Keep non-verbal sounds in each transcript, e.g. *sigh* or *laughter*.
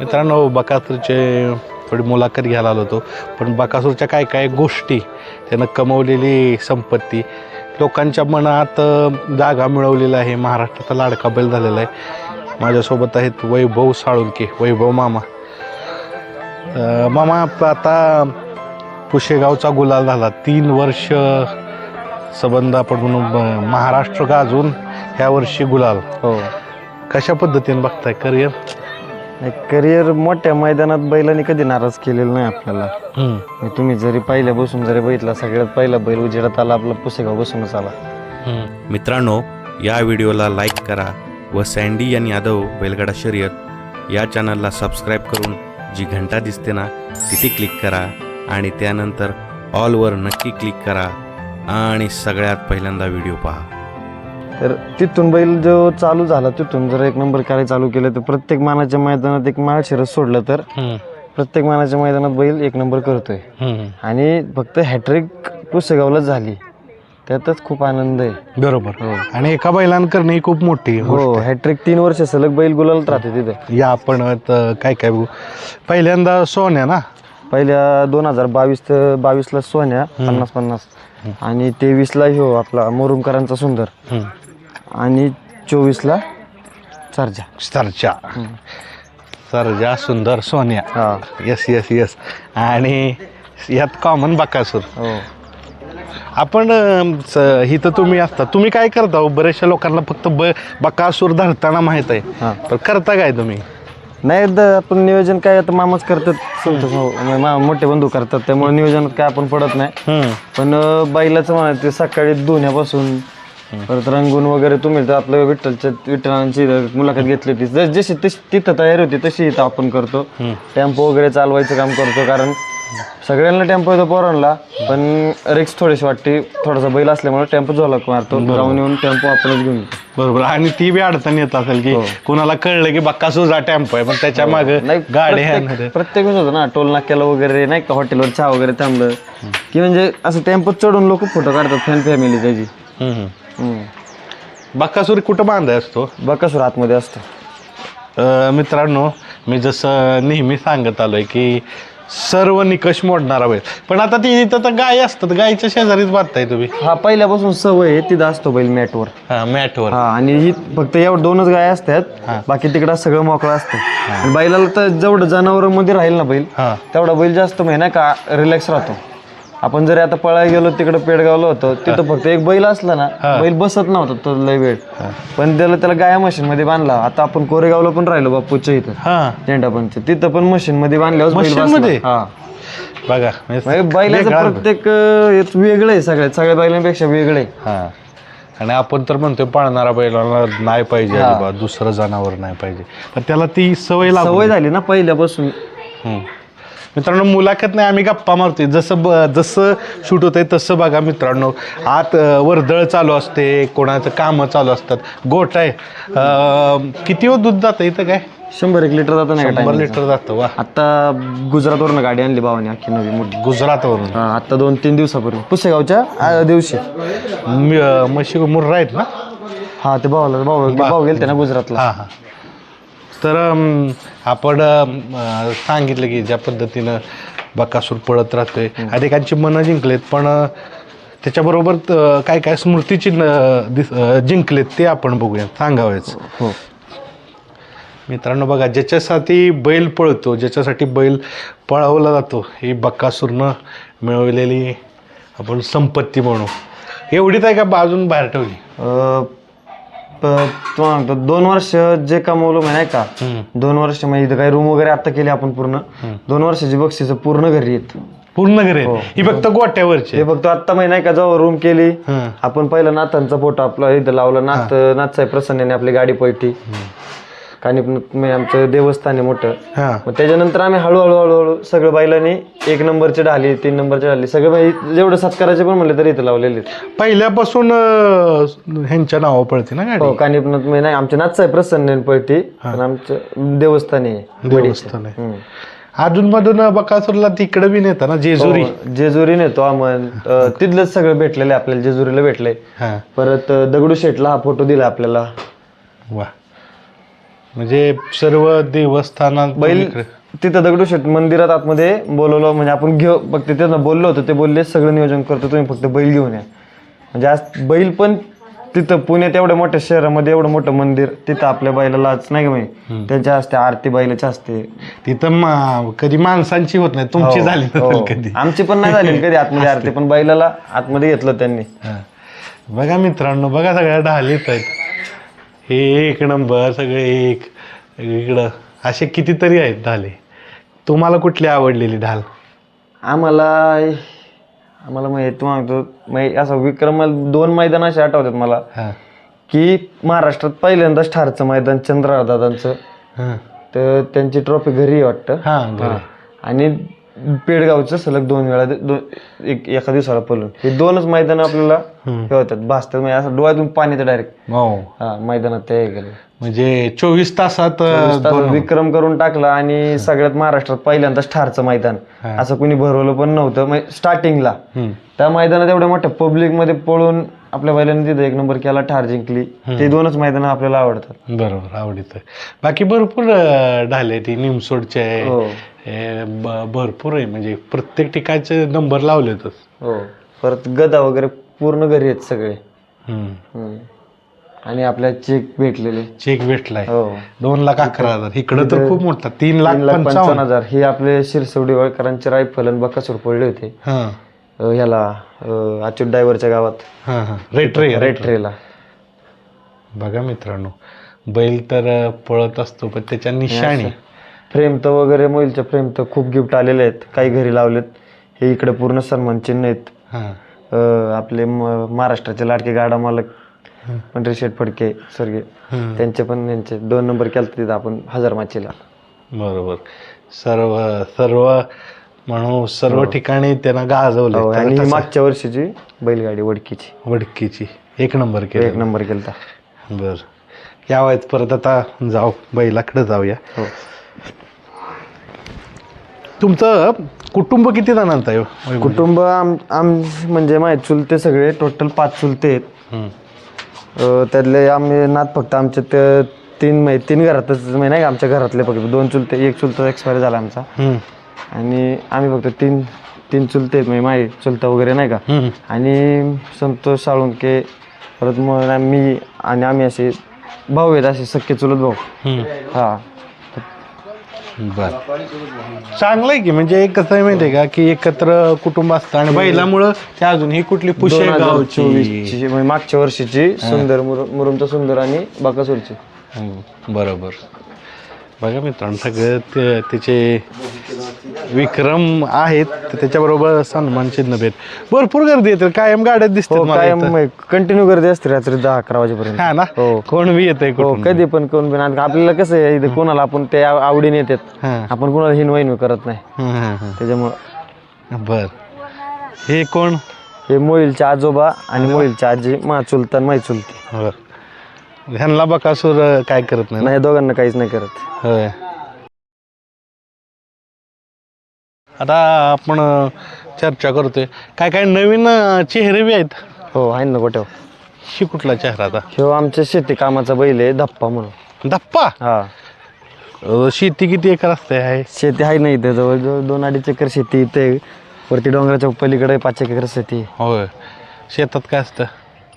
मित्रांनो बकासूरचे थोडी मुलाखत घ्यायला आलो होतो. पण बकासूरच्या काय काय गोष्टी त्यानं कमवलेली संपत्ती लोकांच्या मनात जागा मिळवलेला आहे. महाराष्ट्राचा लाडका बैल झालेला आहे. माझ्यासोबत आहेत वैभव साळुंके वैभव मामा. मामा आता पुशेगावचा गुलाल झाला. तीन वर्ष संबंध आपण म्हणून महाराष्ट्र गाजून ह्या वर्षी गुलाल. हो. कशा पद्धतीने बघताय? करिअर करिअर मोठ्या मैदानात बैलांनी कधी नाराज केलेलं नाही आपल्याला. म्हणजे तुम्ही जरी पहिल्या बसून जरी बघितला सगळ्यात पहिला बैल उजेडात आला आपला पुसेगाव बसूनच आला. मित्रांनो या व्हिडिओला लाईक करा व सँडी आणि यादव बैलगाडा शर्यत या चॅनलला सबस्क्राईब करून जी घंटा दिसते ना तिथे क्लिक करा आणि त्यानंतर ऑलवर नक्की क्लिक करा. आणि सगळ्यात पहिल्यांदा व्हिडिओ पहा. तर तिथून बैल जो चालू झाला तिथून जर एक नंबर करायला चालू केलं तर प्रत्येक मानाच्या मैदानात एक माळ शिरस सोडलं तर प्रत्येक मानाच्या मैदानात बैल एक नंबर करतोय. आणि फक्त हॅट्रिक पुसेगावलाच झाली. त्यातच खूप आनंद आहे. बरोबर. आणि एका बैलानं करणे ही खूप मोठी हो हॅट्रिक तीन वर्ष सलग बैल गुलालत राहते तिथे. या आपण आता काय काय बघू. पहिल्यांदा सोन्या ना? पहिल्या दोन हजार बावीस ते बावीसला सोन्या पन्नास पन्नास. आणि तेवीसला ह्यो आपला मोरुमकरांचा सुंदर. आणि चोवीसला चार्जा सरजा. सरजा सुंदर सोन्या. हा. येस येस येस आणि यात कॉमन बकासूर. हो. आपण इथं तुम्ही असता. तुम्ही काय करता हो? बऱ्याचशा लोकांना फक्त ब बकासूर धरताना माहीत आहे. हा. पण करता काय तुम्ही? नाही आपण नियोजन काय आता मामाच करतात. भाऊ, म्हणजे मा- मोठे बंधू करतात. त्यामुळे नियोजन काय आपण पडत नाही. पण बैलाचं म्हणा ते सकाळी धुण्यापासून परत रंगून वगैरे तुम्ही तर आपलं विठ्ठलच्या विठ्ठलांची मुलाखत घेतली होती. जस- जशी तशी तिथं तयारी होती तशी इथं आपण करतो. टेम्पो वगैरे चालवायचं काम करतो कारण सगळ्यांना टेम्पो येतो पोरांना पण रिक्स थोडीशी वाटते. थोडासा बैल असल्यामुळे टेम्पो झोलक मारतो. जाऊन येऊन टेम्पो आपणच घेऊन येतो. बरोबर. आणि ती बी अडचण येत असेल की कुणाला कळलं की बक्कासूरचा टेम्पो आहे पण त्याच्यामागे नाही गाडी आहे. प्रत्येक वेळेस होतं ना टोल नाक्याला वगैरे नाही का हॉटेलवर चहा वगैरे थांबलं. की म्हणजे असं टेम्पो चढून लोक फोटो काढतात फॅन फॅमिली त्याची. हम्म. बक्कासूर कुठं बांधाय असतो? बकासूर आतमध्ये असतो. अं, मित्रांनो मी जसं नेहमी सांगत आलोय की सर्व निकष मोडणारा वेळ पण आता ती इथं तर गाय असतात गायच्या शेजारीच बांधताय तुम्ही. हा पहिल्यापासून सवय आहे तिथं असतो बैल मॅटवर. हा मॅटवर. हा आणि ही फक्त एवढं दोनच गाय असतात बाकी तिकडं सगळं मोकळं असतं. आणि बैलाला तर जेवढं जनावरांमध्ये राहील ना बैल हा. तेवढा बैल जास्त म्हणजे नाही का रिलॅक्स राहतो. आपण जरी आता पळायला गेलो तिकडे पेडगावला होतो तिथं फक्त एक बैल असला ना बैल बसत नव्हता तो लय वेळ. पण त्याला त्याला गाया मशीन मध्ये बांधला. आता आपण कोरेगावला पण राहिलो बापूच्या इथं. झेंडा पंच तिथं पण मशीन मध्ये बांधल्यावर? हा. बघा बैलाचं प्रत्येक वेगळं आहे सगळ्या सगळ्या बैलांपेक्षा वेगळं आहे. हा. आणि आपण तर म्हणतोय पाळणारा बैलाला नाही पाहिजे दुसरं जनावर नाही पाहिजे. पण त्याला ती सवय सवय झाली ना पहिल्यापासून. मित्रांनो मुलाखत नाही आम्ही गप्पा मारतोय. जसं ब जसं शूट होतंय तसं बघा मित्रांनो. आत वर्दळ चालू असते कोणाचं कामं चालू असतात. गोठ आहे. अं, किती हो दूध जातं इथं काय? शंभर एक लिटर जातं नाही का शंभर time लिटर जातं वा. आता गुजरातवरून गाडी आणली भावाने अख्खी नवी मोठी. गुजरातवरून. हा आता दोन तीन दिवसापूर्वी. पुसेगावच्या आ, दिवशी. मी- म्हशी मुर्रा आहेत ना? हा ते भावाला भाऊ भाऊ गेलते ना गुजरातला. हां हां. तर अम, आपण अम, अं, सांगितलं की ज्या पद्धतीनं बकासूर पळत राहतोय. अनेकांची मनं जिंकलेत पण अं, त्याच्याबरोबर त- काय काय स्मृतीचिन्ह अं, दिस- अं, जिंकलेत ते आपण बघूया सांगावेच हो. मित्रांनो बघा ज्याच्यासाठी बैल पळतो ज्याच्यासाठी बैल पळवला जातो ही बकासूरनं मिळवलेली आपण संपत्ती म्हणू. एवढीच आहे का बाजून बाहेर ठेवली? अं, तुम्हाला दोन वर्ष जे कमवलं म्हणजे नाही का दोन वर्ष म्हणजे इथं काही रूम वगैरे आता केली आपण पूर्ण. दोन वर्षाची बक्षीस पूर्ण घरी येत पूर्ण घरी ही. फक्त गोट्यावरची हे फक्त आता माहिती नाही का जेव्हा रूम केली. हं. आपण पहिला नाथांचा फोटो आपला इथं लावला. नाथ नाथसाहेब प्रसन्नाने आपली गाडी पळती. म्हणजे आमचं देवस्थान आहे मोठं. हां. मग त्याच्यानंतर आम्ही हळूहळू हळूहळू सगळं बैलांनी एक नंबरचे ढाली तीन नंबरचे ढाली सगळे बाई जेवढं सत्काराचे पण म्हणले तरी इथं लावलेले आहेत. पहिल्यापासून अं, ह्यांच्या नावा पळते ना गाडी? हो कानिपनाथ नाही आमचे नाथसाहेब प्रसन्न पळती. आमचं देवस्थानी आहे देवस्थान आहे. हम्म. अजून मधून बकासूरला तिकडे बी नेता ना जेजुरी हो, जेजुरी? नेतो आम्हाला अं, तिथलंच सगळं भेटलेलं आहे आपल्याला जेजुरीला भेटलंय. हा. परत अं, दगडू शेठला हा फोटो दिला आपल्याला. वा. म्हणजे सर्व देवस्थानात बैल तिथं दगडूशेठ मंदिरात आतमध्ये बोलवलं म्हणजे आपण घेऊ फक्त त्यांना बोललो होतो ते बोलले सगळं नियोजन करतो तुम्ही फक्त बैल घेऊन या. म्हणजे आज बैल पण तिथं पुण्यात एवढ्या मोठ्या शहरामध्ये एवढं मोठं मंदिर तिथं आपल्या बैलाला नाही का माहिती त्यांच्या असते आरती बैलाची असते तिथं मा- कधी माणसांची होत नाही तुमची झाली हो. कधी? आमची पण नाही झाली कधी आतमध्ये आरती पण बैलाला आतमध्ये घेतलं त्यांनी. हा. बघा मित्रांनो बघा सगळ्या ढालीत आहेत. हे एक नंबर सगळे एक. इकडं असे कितीतरी आहेत ढाले तुम्हाला कुठली आवडलेली ढाल आम्हाला आम्हाला माहिती तुम्हाला माहिती असं विक्रम दोन मैदान असे आठवतात मला. हा. की महाराष्ट्रात पहिल्यांदाच ठारचं मैदान चंद्रदादांचं हा. तर त्यांची ट्रॉफी घरी आहे वाटतं. हा. आणि पेडगावचं सलग दोन वेळा दोन एक एका दिवसाला पळून. हे दोनच मैदान आपल्याला हे होतात. भासतात म्हणजे असं डोळ्यातून पाणी तर डायरेक्ट हो हा मैदानात ते गेलं म्हणजे चोवीस तासात तासात विक्रम करून टाकला आणि सगळ्यात महाराष्ट्रात पहिल्यांदाच ठारचं मैदान. असं कुणी भरवलं पण नव्हतं. स्टार्टिंगला हम्म. त्या मैदानात एवढ्या मोठ्या पब्लिकमध्ये पळून आपल्या बैलांनी तिथं एक नंबर केला ठार जिंकली. ते दोनच मैदान आपल्याला आवडतात. बरोबर आवडीत बाकी भरपूर अं, ढाले ती निमसोडचे. आहे हो. हे ब- भरपूर आहे म्हणजे प्रत्येक ठिकाणचे नंबर लावलेतच. हो. परत गदा वगैरे पूर्ण घरी आहेत सगळे. हम्म. आणि आपल्या चेक भेटलेले. चेक भेटलाय. हो. दोन लाख अकरा हजार. इकडं तर खूप मोठा. तीन लाख तीन लाख पंचावन्न. पंचावन्न हजार. हे आपले शिरसवडी वळकरांचे रायफल आणि बकासूर पडले होते. हा. अं, ह्याला अं, अच्युत डायव्हरच्या गावात. हा हा. रेट रे रेड ट्रेला बघा मित्रांनो बैल तर अं, पळत असतो पण त्याच्या निशाणी. फ्रेम तर वगैरे मोबाईलच्या फ्रेम तर खूप गिफ्ट आलेले आहेत. काही घरी लावलेत. हे इकडे पूर्ण सन्मान चिन्ह आहेत. हा. अं, आपले म- महाराष्ट्राचे लाडके गाडा मालक पंढरी शेठ फडके सरगे. त्यांचे पण यांचे दोन नंबर केलं तिथं आपण हजार माचीला. बरोबर. सर्व सर्व म्हणून सर्व ठिकाणी त्यांना हो, गाजवलं आणि ही मागच्या वर्षीची बैलगाडी वडकीची. वडकीची. एक नंबर एक केलं नंबर केलता. बर. यावेळेस परत आता जाऊ बैलाकडे जाऊया. हो. तुमचं कुटुंब किती जणांचं आहे हो? कुटुंब आम आम म्हणजे माहीत चुलते सगळे टोटल पाच चुलते आहेत. त्यातले आम्ही नात फक्त आमच्या ते तीन तीन घरातच म्हणजे नाही का आमच्या घरातले फक्त दोन चुलते एक चुलता एक्सपायर झाला आमचा. आणि आम्ही फक्त तीन तीन चुलते आहेत म्हणजे माई चुलता वगैरे नाही का? हम्म. आणि संतोष साळुंके परत मग मी आणि आम्ही असे भाऊ आहेत असे सख्खे चुलत भाऊ. हम्म. हा. बर. चांगलं आहे की म्हणजे एक कसं आहे माहिती आहे का की एकत्र कुटुंब असतं आणि बैलामुळं ते अजून ही कुठली दोन हजार पुशेगावची चोवीसची म्हणजे मागच्या वर्षीची सुंदर मुरु मुरुमचा सुंदर आणि बाकासूरची. हम्म, बरोबर. बघा मित्रांनो सगळे ते त्याचे विक्रम आहेत त्याच्याबरोबर सन्मान चिन्ह भेट. भरपूर गर्दी येते कायम गाड्यात दिसतात हो मला काय इथं. कंटिन्यू गर्दी असते रात्री दहा अकरा वाजेपर्यंत. हा ना? हो. कोण बी येतंय हो कधी पण कोण आता आपल्याला कसं आहे इथे कोणाला आपण ते आव- आवडीने येतात. आपण कोणाला हिनवाईन करत नाही. त्याच्यामुळं. बर. हे कोण? हे मोईलचे आजोबा आणि मोईलचे आजी मा चुलता माई चुलती. ह्यांना बकासूर अं, काय करत नाही ना? नाही दोघांना काहीच नाही करत. होय. आता आपण अं, चर्चा करतोय. काय काय नवीन अं, चेहरे बी आहेत? हो आहे ना गोट्याव ही कुठला चेहरा आता? ह्यो आमच्या शेती कामाचा बैल आहे धप्पा म्हणून. दप्पा हा. अं, शेती किती एकर असते? आहे? शेती आहे ना इथे जवळजवळ दोन अडीच एकर शेती इथे. वरती डोंगराच्या पलीकडे पाच एकर शेती. आहे. होय. शेतात काय असतं?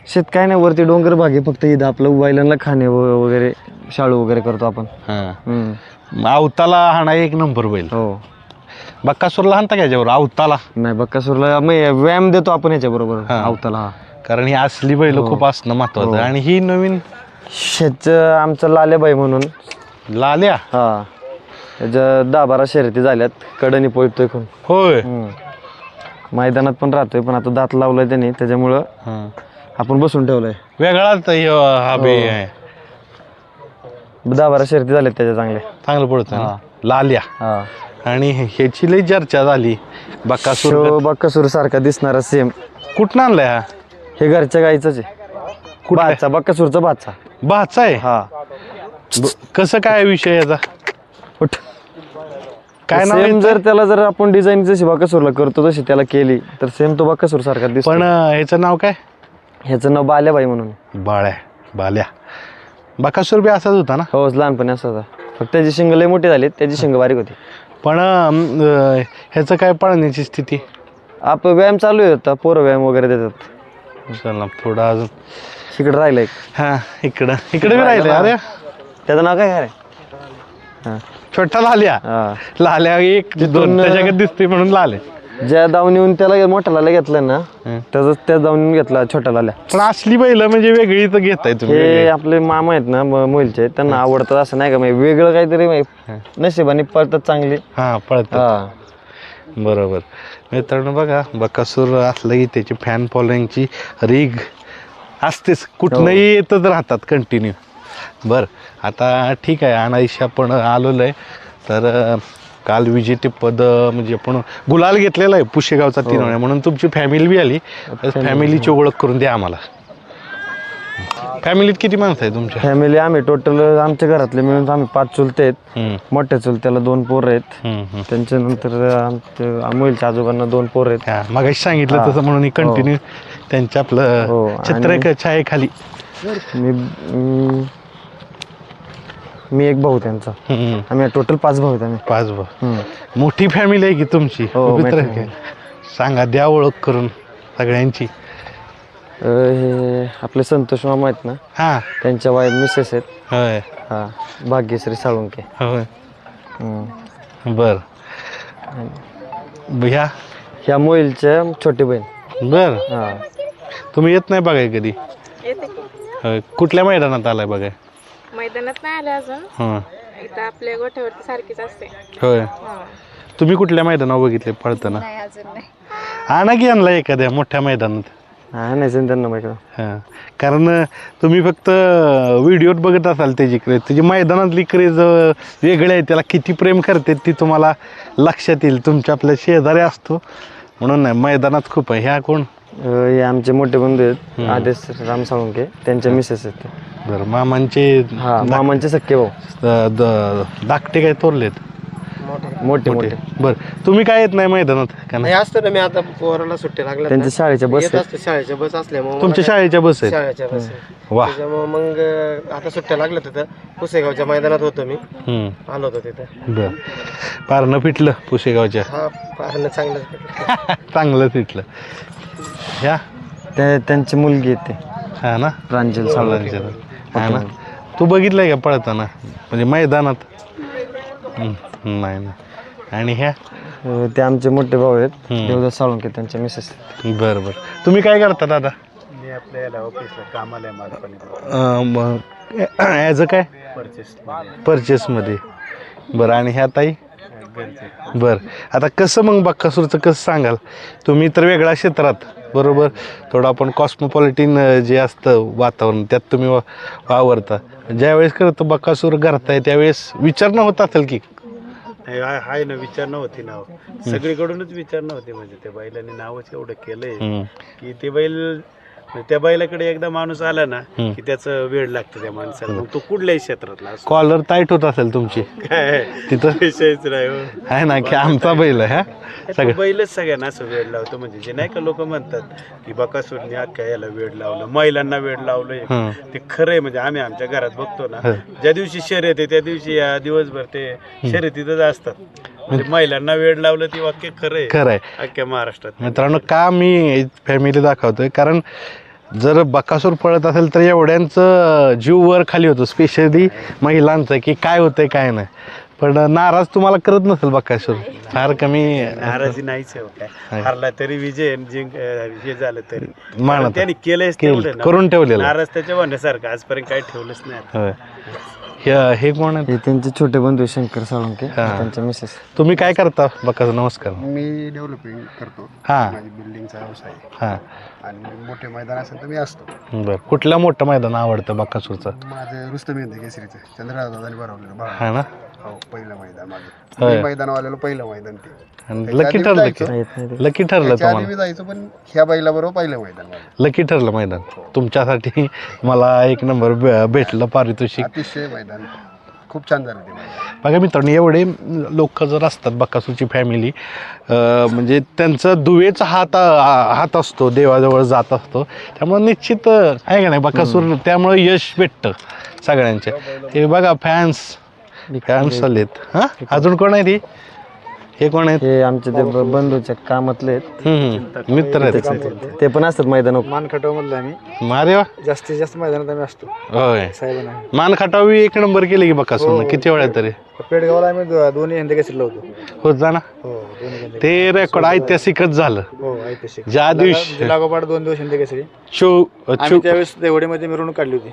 शेत काय नाही वरती डोंगर भाग आहे फक्त इथं. आपलं बैलांना खाणे व- वगैरे शाळू वगैरे करतो आपण. हां. हम्म. आवताला हाणा एक नंबर बैल. हो. बक्कासूरला हाणता का याच्यावर आवताला. नाही बक्कासूरला मग व्यायाम देतो आपण याच्या बरोबर हा. आवताला हा. कारण ही असली बैल खूप असणं महत्वाचं आहे. आणि ही नवीन शेत आमचं लालेबाई म्हणून. लाल्या? हा. त्याच्या दहा बारा शर्यती झाल्यात कडनी पळतोय खूप होय. मैदानात पण राहतोय पण आता दात लावलाय त्याने त्याच्यामुळं हां. आपण बसून ठेवलंय. वेगळाच ह्यो हा बे आहे. दहा बारा शर्यती झाल्यात त्याच्या चांगल्या चांगलं पडतं लाल्या. हा. आणि ह्याची लई चर्चा झाली. बक्कासूर बक्कासूर सारखा दिसणारा सेम कुठं आणलाय हा? हे घरच्या गाईचाच आहे. बाचा बक्कासूरचा बाचा भाचा आहे? हा. कसं काय विषय याचा? उठ. काय नाव सेम जर त्याला जर आपण डिझाईन जशी बक्कासूरला करतो तशी त्याला केली तर सेम तो बक्कासूर सारखा दिसतो. पण अं, ह्याचं नाव काय? ह्याचं नाव बाल्याबाई म्हणून. बाळ्या बाल्या. बकासूर बी असाच होता ना? हो लहानपणी असं होता. फक्त त्याची शिंग लय मोठी झाली त्याची शिंग बारीक होती. पण अं, ह्याचं काय पळण्याची स्थिती? आप व्यायाम चालू आहे आता पोरं व्यायाम वगैरे देतात. चला थोडं अजून. इकडे राहिलं एक. हा इकडं. इकडे बी राहिले अरे. त्याचं नाव काय काय हां छोटा लाल्या. हां. लाल्या एक दोन. त्याच्याकडे दिसते म्हणून लाले ज्या दावणीहून त्याला मोठ्या लाल्या घेतलं ना त्याच त्या दावणीहून घेतला छोट्या लाल्या पण असली बैल म्हणजे वेगळी तर घेताय हे आपले मामा आहेत ना म- मोहिलचे त्यांना आवडतात असं नाही का म्हणजे वेगळं काहीतरी म्हणजे नशिबाने पळतात चांगली. हा पळत हा. बरोबर. मित्रांनो बघा बकासूर असलं की त्याची फॅन फॉलोईंगची रीग असतेच. कुठनंही येतच राहतात कंटिन्यू बरं आता ठीक आहे अनाईशी आपण आलेलो आहे. तर काल विजेतेपद म्हणजे आपण गुलाल घेतलेला आहे पुशेगावचा तीन वेळा म्हणून तुमची फॅमिली बी आली. फॅमिलीची ओळख करून द्या आम्हाला. फॅमिलीत किती माणसं आहे तुमच्या? फॅमिली आम्ही टोटल आमच्या घरातले मिळून आम्ही पाच चुलते आहेत. मोठ्या चुलत्याला दोन पोरं आहेत. हम्म. त्यांच्यानंतर आमच्या मोहिलच्या आजोबांना दोन पोरं आहेत. हा मगाशी सांगितलं तसं म्हणून कंटिन्यू त्यांच्या हो, आपलं छत्र आणि- छायेखाली. मी मी- एक भाऊ त्यांचा. हम्म, आम्ही टोटल पाच भाऊ आहेत आम्ही. पाच भाऊ. हम्म. मोठी फॅमिली आहे की तुमची? हो, मित्र मोठी काय? सांगा द्या ओळख करून सगळ्यांची. अ, हे आपले संतोष मामा आहेत ना? हा. त्यांच्या वाईफ मिसेस आहेत. होय. हा भाग्यश्री साळुंके. होय. हम्म. बर. ह्या? ह्या मोहिलच्या छोटी बहीण. बर. हा. तुम्ही येत नाही बघाय कधी? होय. कुठल्या मैदानात आलाय बघाय? मैदानात नाही आले अजून. हां. इथं आपल्या गोठ्यावरती सारखीच असते. होय. हा. तुम्ही कुठल्या मैदानावर बघितले पळताना? नाही अजून नाही. आणा की आणला एखाद्या मोठ्या मैदानात. हा नाही त्यांना माहिती हां. कारण तुम्ही फक्त व्हिडिओत बघत असाल त्याची क्रेज. त्याची मैदानातली क्रेज वेगळी आहे. त्याला किती प्रेम करते ती तुम्हाला लक्षात येईल. तुमच्या आपल्या शेजारी असतो. म्हणून नाही मैदानात खूप आहे. ह्या कोण? हे आमचे मोठे बंधू आहेत आदेश राम साळुंके त्यांच्या मिसेस आहेत ते. बरं मामांचे हा मामांचे सख्खे भाऊ. द- द- धाकटे काय तोरलेत मोठे. मोठे बरं तुम्ही काय येत नाही मैदानात? का नाही? नाही असतं ना मी आता पोराला सुट्टी लागल्या त्यांच्या शाळेच्या बस येत असतो शाळेच्या बस असल्यामुळे मला तुमच्या काय- शाळेच्या बस आहेत? शाळेच्या बस वा. त्याच्यामुळे मग अं, आता सुट्ट्या लागल्या तिथं. पुसेगावच्या मैदानात होतो मी. हम्म. आलो होतो तिथं. बरं. पारणं फिटलं पुशेगावच्या हा पाहणं चांगलं *laughs* चांगलं फिटलं. ह्या त्या त्यांची मुलगी आहे ते. हा ना? प्रांजल साळुंके हा ना? तू बघितलंय का पळताना? म्हणजे मैदानात? हम्म, नाही ना. आणि ह्या? अ, ते आमचे मोठे भाऊ आहेत. देवदास साळुंके त्यांच्या मिसेस बरं बरं. तुम्ही काय करता दादा? मी आपल्या ऑफिसला कामाला आहे ॲज अ काय? परचेस परचेसमध्ये बरं आणि ह्या ताई? बरं. आता कसं मग बक्कासूरचं कसं सांगाल? तुम्ही तर वेगळ्या क्षेत्रात. बरोबर. थोडं आपण कॉस्मोपॉलिटिन जे असतं वातावरण त्यात तुम्ही वावरता. ज्यावेळेस करतो बक्कासूर करताय त्यावेळेस विचारणं होत असेल की? हाय ना विचार नव्हती नाव. सगळीकडूनच विचार नव्हते म्हणजे त्या बैलाने नावच एवढं केलंय. की ते बैल त्या बैलाकडे एकदा माणूस आला ना हम्म. की त्याचं वेळ लागतं त्या माणसाला. मग तो कुठल्याही क्षेत्रातला असो. कॉलर टाईट होत असेल तुमची. काय? तिथं? विषयच नाही हो. आहे ना की आमचा बैल आहे हा? तो सगळं. बैलच सगळ्यांना असं वेळ लावतो. म्हणजे जे नाही का लोक म्हणतात की बकासूरने अख्ख्या याला वेळ लावलं महिलांना वेळ लावलं. ते खरंय म्हणजे आम्ही आमच्या घरात बघतो ना. ज्या दिवशी शर्यत आहे त्या दिवशी या दिवसभर ते शर्यतीतच असतात. म्हणजे महिलांना वेळ लावलं ती वाक्य खरंय. खरं आहे अख्ख्या महाराष्ट्रात. मित्रांनो का मी फॅमिली दाखवतोय? कारण जर बकासूर पळत असेल तर एवढ्यांचं जीव वर खाली होतो. स्पेशली महिलांचं की काय होतंय काय नाही. पण नाराज तुम्हाला करत नसेल बकासूर? फार कमी नाराजी नाहीच आहे हो काय. हरला तरी विजय आणि जिंक अं, हे झालं तरी. मानत. कारण त्यांनी केलंयच केलं, तेवढं ना. करून ठेवलेलं. नाराज त्याच्या म्हणण्यासारखं आजपर्यंत काही ठेवलंच नाही होय. हे- हे कोण आहे हे त्यांचे छोटे बंधू शंकर साळुंके त्यांच्या मिसेस. तुम्ही काय करता? बकासूर नमस्कार. मी डेव्हलपिंग करतो. हां. माझी बिल्डिंगचा व्यवसाय आहे. हां. आणि मोठे मैदान असेल तर मी असतो. बरं. कुठलं मोठं मैदान आवडतं बकासूरचं? माझं रुस्तम येते केसरीचं. चंद्रराव दादाने भरवलेलं बाळ. हा ना? हो पहिलं मैदान माझं. होय. मी मैदानवाल्याला पहिलं मैदान ते आणि त्याच्या लकी ठरलं. की. लकी ठरलं त्याच्या आधी तुम्हाला. मी जायचो पण ह्या बैला बरोबर पहिलं मैदान माझं. लकी ठरलं मैदान. तुमच्यासाठी मला एक नंबर भे- भेटलं पारितोषिक. अतिशय मैदान. खूप छान झालं ते मैदान. बघा मित्रांनो एवढे लोक जर असतात बकासूरची फॅमिली म्हणजे त्यांचं दुवेचा हात हात असतो देवाजवळ जात असतो. त्यामुळे निश्चित आहे का नाही बकासूर? त्यामुळे यश भेटतं सगळ्यांचे. हे बघा फॅन्स फॅन्स आलेत हा अजून कोण आहे ती? हे कोण आहेत? हे आमचे ते ब- बंधूच्या कामातले आहेत. हम्म. मित्र आहेत ते. पण असतात मैदानावर. मान खटाव मधलं आम्ही. मारे वा. जास्तीत जास्त मैदानात आम्ही असतो. होय. साहेबांना. मान खटावी एक नंबर केली की बघा सोनं किती वेळा तरी. पेडगावला आम्ही दो- दोन्ही हिंद केसरीला होतो. होत जा ना. हो दोन्ही हिंद ते रेकॉर्ड ऐतिहासिकच झालं. हो ऐतिहासिक. ज्या दिवशी. लागोपाठ दोन दिवस हिंद केसरी शो आम्ही त्यावेळेस देवडीमध्ये मिरवणूक काढली होती.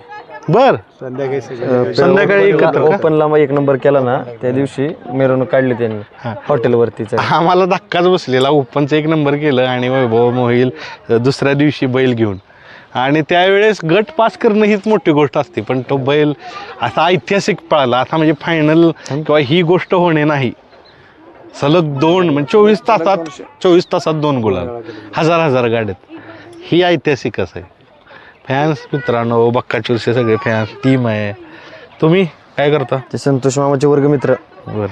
बर. संध्याकाळी सगळे. संध्याकाळी एकत्र का? ओपनला मग एक नंबर केला ना त्या दिवशी मिरवणूक काढली त्यांनी हॉटेलवरतीच. आम्हाला धक्काच बसलेला ओपनचं एक नंबर केलं आणि वैभव मोहील दुसऱ्या दिवशी बैल घेऊन. आणि त्यावेळेस गट पास करणं हीच मोठी गोष्ट असते पण तो बैल असा ऐतिहासिक पळाला. आता म्हणजे फायनल किंवा ही गोष्ट होणे नाही. सलग दोन म्हणजे चोवीस तासात चोवीस तासात दोन गुलाल. हजार हजार गाड्यात. ही ऐतिहासिकच आहे. फॅन्स मित्रांनो बक्काचूरचे सगळे फॅन्स टीम आहे. तुम्ही काय करता? ते संतोष मामाचे वर्गमित्र बर.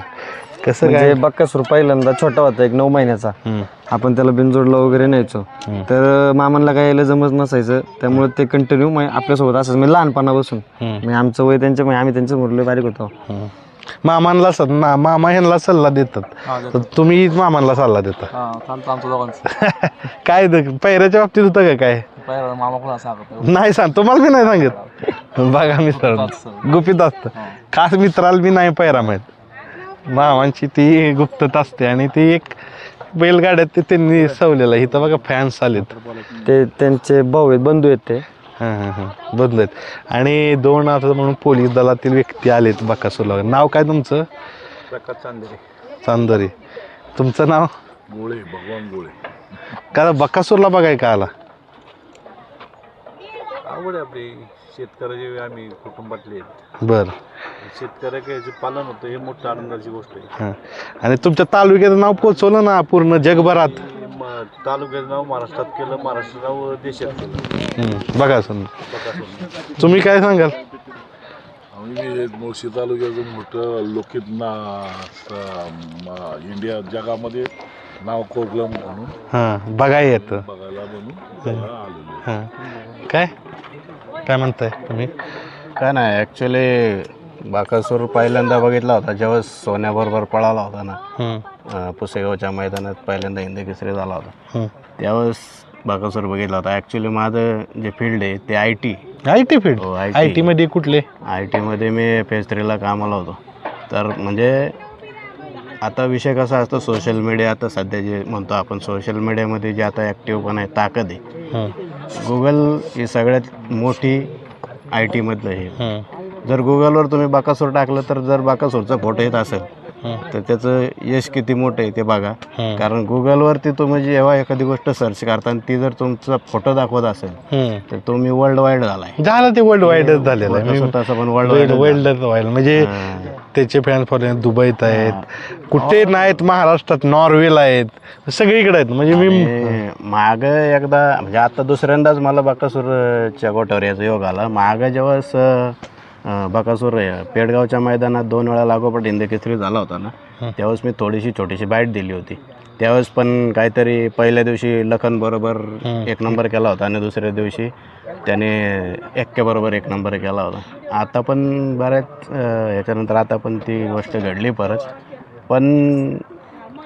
कसं म्हणजे काय बक्कासूर पहिल्यांदा छोटा होता एक नऊ महिन्याचा. हम्म. आपण त्याला बिनजोडला वगैरे न्यायचो. तर मामांना काय यायला जमत नसायचं त्यामुळे ते कंटिन्यू आपल्यासोबत असंच म्हणजे लहानपणापासून. हम्म. म्हणजे आमचं वय त्यांच्या म्हणजे आम्ही त्यांच्या मुलं बारीक होतो. हम्म. मामांना सद ना मामा ह्यांना सल्ला देतात. तर तुम्ही मामांना सल्ला देता. *laughs* काय द- पैऱ्याच्या बाबतीत होतं का काय? नाही? सांग तुम्हाला मी नाही सांगत. बघा मित्र गुपित असतं. खास मित्राला मी नाही पैरा माहीत. मामांची ती गुप्तता असते आणि ती एक बैलगाड्यात ते त्यांनी सवलेलं आहे. इथं बघा फॅन्स आलेत. ते त्यांचे भाऊ आहेत बंधू आहेत ते. हां हां हां. बंद आहेत. आणि दोन आता म्हणून पोलीस दलातील व्यक्ती आलेत बकासूरला. नाव काय तुमचं? चांदरी. तुमचं नाव? गोळे भगवान गोळे का बकासूरला बघाय का आला? आवड आहे आपली शेतकऱ्याचे आम्ही कुटुंबातले आहेत. बरं. शेतकऱ्याचे जे पालन होतं हे मोठं आनंदाची गोष्ट आहे. हां. आणि तुमच्या तालुक्याचं नाव पोचवलं ना पूर्ण जगभरात? हे म- तालुक्याचं नाव महाराष्ट्रात केलं महाराष्ट्र नाव देशात केलं. हम्म, बघा सर बकासूर. तुम्ही काय सांगाल? आम्ही मुळशी तालुक्याचं मोठं लोकित ना इंडिया जगामध्ये नाव कोरलं म्हणून. हां बघा येतं. बघायला म्हणून त्याला आलेलो आहे. हां. काय? काय म्हणताय तुम्ही? काय नाही ॲक्च्युली बाकासूर पहिल्यांदा बघितला होता जेव्हा सोन्याबरोबर पळाला होता ना हम्म, अं, पुसेगावच्या मैदानात पहिल्यांदा हिंद केसरी झाला होता. हम्म. त्यावेळेस बाकासूर बघितला होता. ॲक्च्युली माझं जे फील्ड आहे ते I T I T field हो, IT. आय टीमध्ये कुठले? आय टीमध्ये मी फेज थ्रीला कामाला होतो. तर म्हणजे आता विषय कसा असतो सोशल मीडिया आता सध्या जे म्हणतो आपण सोशल मीडियामध्ये जे आता ॲक्टिव्ह पण आहे ताकद आहे. हम्म, गुगल ही सगळ्यात मोठी आय टीमधलं हे जर गुगलवर तुम्ही बाकासूर टाकलं तर जर बाकासूरचा फोटो येत असेल. तर त्याचं यश किती मोठं आहे ते बघा. कारण गुगलवरती तुम्ही जेव्हा एखादी गोष्ट सर्च करता आणि ती जर तुमचा फोटो दाखवत असेल. तर तुम्ही वर्ल्ड वाईड झालाय. झालं ते वर्ल्ड वाईडच झालेलं आहे. मी स्वतःचं पण वर्ल्ड वर्ल्ड वाईड वर्ल्ड म्हणजे त्याचे फॅन फॉलोइंग दुबईत आहेत कुठे नाहीत महाराष्ट्रात नॉर्वेला आहेत सगळीकडे आहेत. म्हणजे मी माग एकदा म्हणजे आता दुसऱ्यांदाच मला बाकासूरच्या यायचा योग आला माग जेव्हा बाकासूर पेडगावच्या मैदानात दोन वेळा लागोपाठ हिंद केसरी झाला होता ना त्यावेळेस मी थोडीशी छोटीशी बाईट दिली होती. त्यावेळेस पण काहीतरी पहिल्या दिवशी लखन बरोबर एक नंबर केला होता आणि दुसऱ्या दिवशी त्याने एक्के बरोबर एक नंबर केला होता. आता पण बऱ्याच अं, याच्यानंतर आता पण ती गोष्ट घडली परत. पण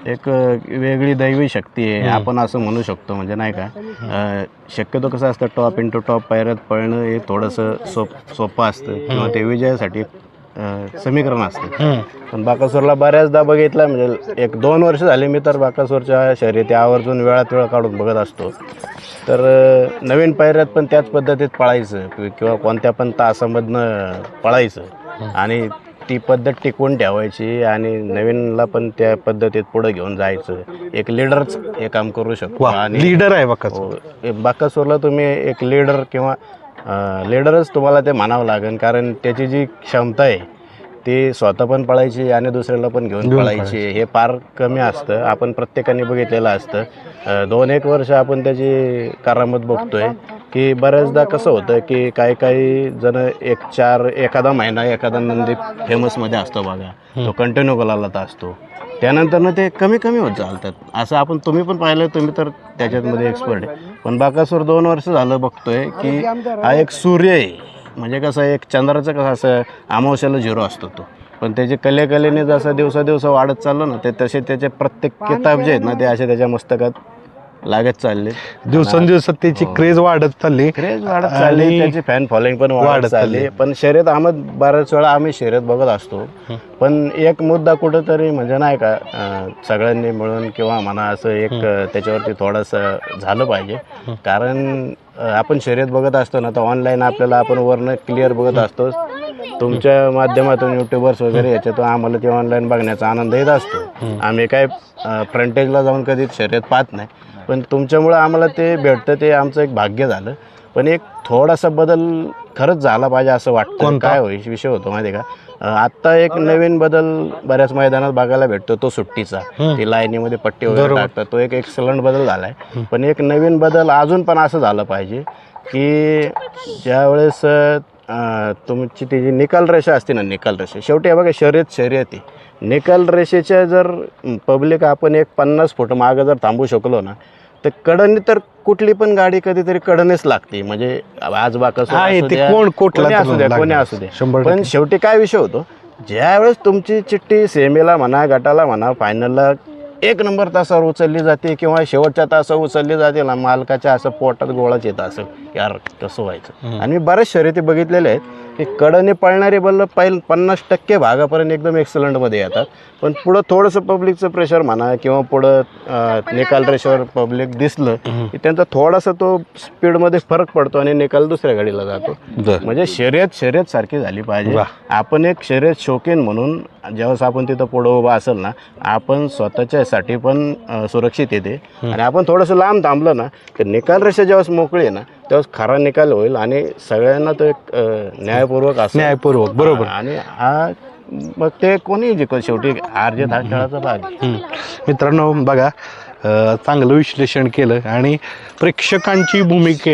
एक वेगळी दैवी शक्ती आहे. आपण असं म्हणू शकतो म्हणजे नाही का? शक्यतो कसं असतं टॉप इन टू टॉप पायऱ्यात पळणं हे थोडंसं सोप सोपं असतं. किंवा ते विजयासाठी समीकरण असतं. पण बाकासूरला बऱ्याचदा बघितलं म्हणजे एक दोन वर्ष झाले मी तर बाकासूरच्या शर्यती आवर्जून वेळात वेळ काढून बघत असतो. तर नवीन पायऱ्यात पण त्याच पद्धतीत पळायचं किंवा कोणत्या पण तासामधनं पळायचं. आणि ती पद्धत टिकवून ठेवायची आणि नवीनला पण त्या पद्धतीत पुढे घेऊन जायचं. एक लिडरच हे काम करू शकतो वा आणि लीडर आहे बघा हो, बाकासूरला तुम्ही एक लीडर किंवा लीडरच तुम्हाला ते म्हणावं लागेल. कारण त्याची जी क्षमता आहे ती स्वतः पण पळायची आणि दुसऱ्याला पण घेऊन पळायची. हे फार कमी असतं. आपण प्रत्येकाने बघितलेलं असतं. अं, दोन एक वर्ष आपण त्याची करामत बघतोय. की बऱ्याचदा कसं होतं की काही काही जण एक चार एखादा महिना एखादा नंदी फेमसमध्ये असतो बघा. तो कंटिन्यू गुलालात असतो. त्यानंतर ते कमी कमी होत चालतात. असं आपण तुम्ही पण पाहिलं तुम्ही तर त्याच्यामध्ये एक्सपर्ट आहे. पण बाकासूर दोन वर्ष झालं बघतोय की हा एक सूर्य आहे. म्हणजे कसं एक चंद्राचं कसं असं अमावस्याला झिरो असतो तो. पण त्याचे कले कलेने जसं दिवसा दिवसा वाढत चाललं ना ते तसे त्याचे प्रत्येक किताब जे आहेत ना ते असे त्याच्या मस्तकात लागत चालले. दिवसेंदिवस त्याची क्रेज वाढत चालली. क्रेज वाढत चालली त्याची फॅन फॉलोईंग पण वाढत चालली. पण शर्यत आम्ही बऱ्याच वेळा आम्ही शर्यत बघत असतो. पण एक मुद्दा कुठंतरी म्हणजे नाही का सगळ्यांनी मिळून किंवा म्हणा असं एक त्याच्यावरती थोडंसं झालं पाहिजे. कारण आपण शर्यत बघत असतो ना तर ऑनलाईन आपल्याला आपण वरनं क्लिअर बघत असतो तुमच्या माध्यमातून युट्यूबर्स वगैरे याच्यातून आम्हाला ते ऑनलाईन बघण्याचा आनंद येत असतो. आम्ही काय फ्रंटेजला जाऊन कधी शर्यत पाहत नाही. पण तुमच्यामुळं आम्हाला ते भेटतं ते आमचं एक भाग्य झालं. पण एक थोडासा बदल खरंच झाला पाहिजे असं वाटतं? काय होईल? विषय होतो माहिती आहे का? आत्ता एक नवीन बदल बऱ्याच मैदानात बघायला भेटतो तो सुट्टीचा. ती लाईनीमध्ये पट्टी वगैरे. टाकतात तो एक एक्सलंट बदल झालाय. पण एक नवीन बदल अजून पण असं झालं पाहिजे की ज्यावेळेस तुमची ती जी निकाल रेषा असते ना निकाल रेषा शेवटी बघा शर्यत शर्यती. निकाल रेषेच्या जर पब्लिक आपण एक पन्नास फूट मागं जर थांबू शकलो ना तर कडनी तर कुठली पण गाडी कधीतरी कडनेच लागते. म्हणजे आज बाका आहे ते कोण कुठला असू द्या कोणी. असू पण. शेवटी काय विषय होतो ज्यावेळेस तुमची चिठ्ठी सेमीला म्हणा गटाला म्हणा फायनलला एक नंबर तासावर उचलली जाते किंवा शेवटच्या तासावर उचलली जाते ना मालकाच्या असं पोटात गोळाच येत असं यार कसं व्हायचं? आणि मी बऱ्याच शर्यती बघितलेल्या आहेत. की कडने पळणारे बल्ल पहिल पन्नास टक्के भागापर्यंत एकदम एक्सलंटमध्ये येतात. पण पुढं थोडंसं पब्लिकचं प्रेशर म्हणा किंवा पुढं निकाल रेषेवर पब्लिक दिसलं की त्यांचा थोडासा तो स्पीडमध्ये फरक पडतो आणि निकाल दुसऱ्या गाडीला जातो. म्हणजे शर्यत शर्यत सारखी झाली पाहिजे. आपण एक शर्यत शौकीन म्हणून ज्यावेळेस आपण तिथं पुढं उभा असेल ना आपण स्वतःच्यासाठी पण सुरक्षित येते. आणि आपण थोडंसं लांब थांबलं ना तर निकाल रेषा ज्यावेळेस मोकळी आहे ना त्यावेळेस खरा निकाल होईल आणि सगळ्यांना तो एक न्यायपूर्वक असेल न्यायपूर्वक, बरोबर. आणि हा मग ते कोणी जिंकत शेवटी हार जीत हा खेळाचा भाग आहे. हं. मित्रांनो बघा अ, चांगलं विश्लेषण केलं आणि प्रेक्षकांची भूमिका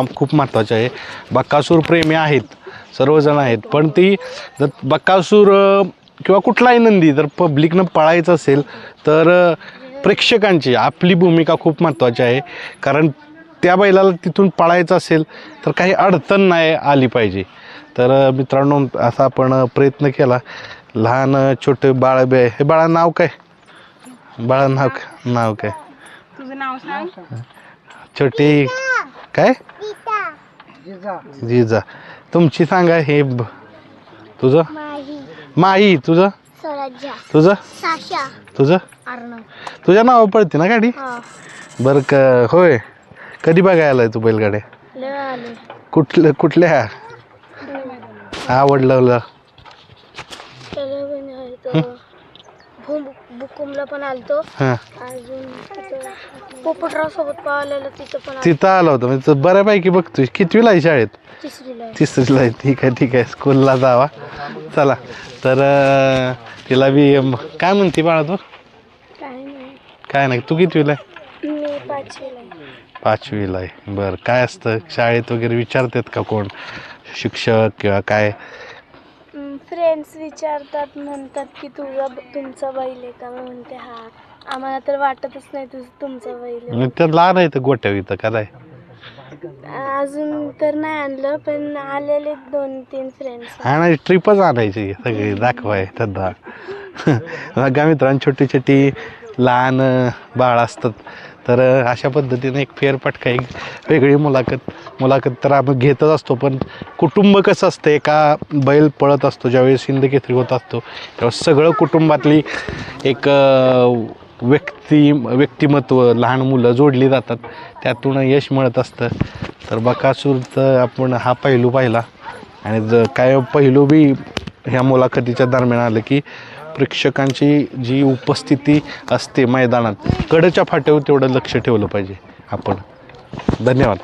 अ, खूप महत्त्वाची आहे बक्कासूर प्रेमी आहेत सर्वजण आहेत पण ती जर बक्कासूर अ, किंवा कुठलाही नंदी जर पब्लिकनं पळायचं असेल तर अ, प्रेक्षकांची आपली भूमिका खूप महत्त्वाची आहे कारण त्या बैलाला तिथून पळायचं असेल तर काही अडचण नाही आली पाहिजे. तर मित्रांनो असा आपण प्रयत्न केला. लहान छोटे बाळ बे हे बाळा नाव काय? बाळा नाव काय? नाव काय? तुझं नाव सांग. छोटी काय? जिजा. तुमची सांगा हे ब- तुझं? माही. तुझं? तुझं? साशा. तुझं? तुझ्या नाव पडते ना गाडी? हा. बरं का होय. कधी बघायला आलाय तू बैलगाड्या कुठल्या कुठल्या? आवडलं. पण तो बुकुमला आलतो हां. अजून तिथं पोपटराव सोबत पाहिलेलं तिथं पण. तिथं आला होता. म्हणजे बऱ्यापैकी बघतोय. कितवीला आहे शाळेत? तिसरीला आहे. तिसरीला आहे ठीक आहे ठीक आहे. स्कूलला जावा. चला. तर अं, तिला बी अं, काय म्हणते बाळा तू? काय नाही. काय नाही. तू कितवीला आहे? मी पाचवीला आहे. पाचवीला आहे. बरं काय असतं? शाळेत वगैरे विचारतात का कोण? शिक्षक किंवा काय? फ्रेंड्स विचारतात म्हणतात की तुझा तुमचा बैल आहे का? मी म्हणते हा. आम्हाला तर वाटतच नाही तुझ तुमचा बैल आहे. मग ते लहान आहे तर गोट्या इथं का नाही? अजून तर नाही आणलं पण आलेले दोन तीन फ्रेंड्स हा नाही ट्रिपच आणायची सगळी दाखवाय धंदा *laughs* मित्रांनो छोटी छोटी लहान अं, बाळ असतात. तर अशा पद्धतीने एक फेरपटका एक वेगळी मुलाखत मुलाखत तर आम्ही घेतच असतो पण कुटुंब कसं असतं एका बैल पळत असतो ज्यावेळेस हिंदकेसरी होत असतो त्यावेळेस सगळं कुटुंबातली एक व्यक्ती व्यक्तिमत्व लहान मुलं जोडली जातात त्यातून यश मिळत असतं. तर बकासूरचं आपण हा पैलू पाहिला. आणि ज काय पैलू बी ह्या मुलाखतीच्या दरम्यान आलं की प्रेक्षकांची जी उपस्थिती असते मैदानात कडच्या फाट्यावर तेवढं लक्ष ठेवलं पाहिजे आपण. धन्यवाद.